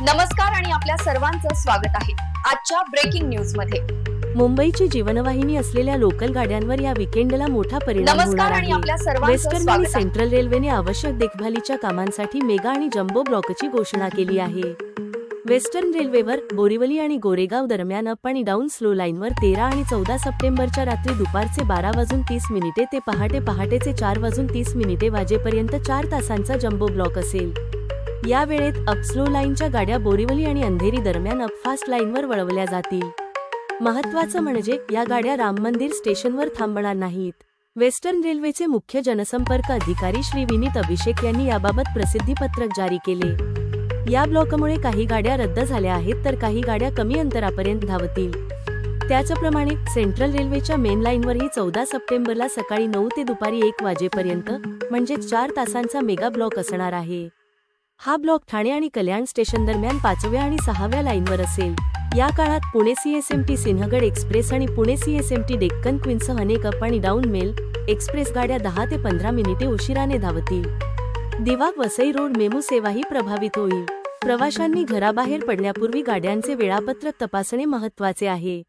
नमस्कार आणि आपल्या सर्वांचं स्वागत आहे आजच्या ब्रेकिंग न्यूजमध्ये. मुंबईची जीवनवाहिनी असलेल्या लोकल गाड्यांवर या विकेंडला मोठा परिणाम नमस्कार आणि आपल्या वेस्टर्न आणि सेंट्रल रेल्वेने आवश्यक देखभालीच्या कामांसाठी मेगा आणि जम्बो ब्लॉकची घोषणा केली आहे. वेस्टर्न रेल्वेवर बोरिवली आणि गोरेगाव दरम्यान अप आणि डाऊन स्लो लाईनवर तेरा आणि चौदा सप्टेंबरच्या रात्री दुपारचे बारा वाजून तीस मिनिटे ते पहाटे पहाटेचे चार वाजून तीस मिनिटे वाजेपर्यंत चार तासांचा जम्बो ब्लॉक असेल. या वेळेत अपस्लो लाईनच्या गाड्या बोरिवली आणि अंधेरी दरम्यान अपफास्ट लाईनवर वळवल्या जातील. महत्वाचं म्हणजे या गाड्या राम मंदिर स्टेशनवर थांबणार नाहीत. वेस्टर्न रेल्वेचे मुख्य जनसंपर्क अधिकारी श्री विनीत अभिषेक यांनी याबाबत प्रसिद्धीपत्रक जारी केले. या ब्लॉकमुळे काही गाड्या रद्द झाल्या आहेत तर काही गाड्या कमी अंतरापर्यंत धावतील. त्याचप्रमाणे सेंट्रल रेल्वेच्या मेन लाईनवरही चौदा सप्टेंबरला सकाळी नऊ ते दुपारी एक वाजेपर्यंत म्हणजे चार तासांचा मेगा ब्लॉक असणार आहे. हा ब्लॉक ठाणे आणि कल्याण स्टेशन दरम्यान पाचव्या आणि सहाव्या लाईनवर असेल. या काळात पुणे सीएसएमटी सिंहगड एक्सप्रेस आणि पुणे सीएसएमटी डेक्कन क्वीन्ससह अनेक अप आणि डाऊन मेल एक्सप्रेस गाड्या दहा ते पंधरा मिनिटे उशिराने धावतील. दिवा वसई रोड मेमू सेवाही प्रभावित होईल. प्रवाशांनी घराबाहेर पडण्यापूर्वी गाड्यांचे वेळापत्रक तपासणे महत्त्वाचे आहे.